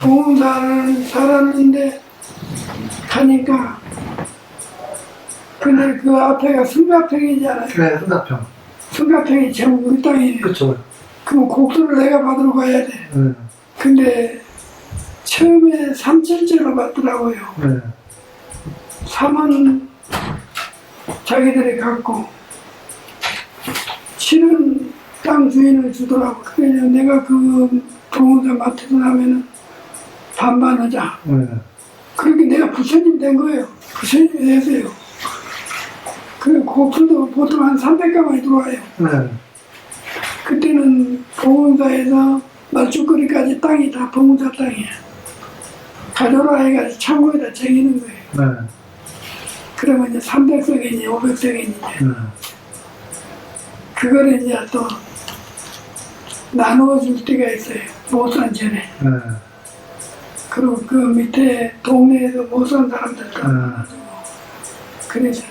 봉사를 살았는데 가니까 근데 그 앞에가 승가평이잖아요. 네, 흥답형. 승가평이 전부 우리 땅이에요. 그쵸. 그럼 곡수를 내가 받으러 가야 돼. 네, 근데 처음에 삼천째로 받더라고요. 네, 삼은 자기들이 갖고 칠은 땅 주인을 주더라고. 그래서 내가 그 동호사 맡고 나면은 반반 하자. 네. 그렇게 내가 부처님 된 거예요. 부처님이 되세요. 그 고풀도 보통 한 300가만이 들어와요. 네. 그때는 봉원사에서 말죽거리까지 땅이 다 봉원사 땅이야. 가져라 해가지고 창고에다 쟁이는 거예요. 네. 그러면 이제 300석이니 500석이니 네. 그거를 이제 또 나누어 줄 때가 있어요. 못산 전에. 네. 그리고 그 밑에 동네에서 못 산 사람들 다 음. 나눠주고 그래서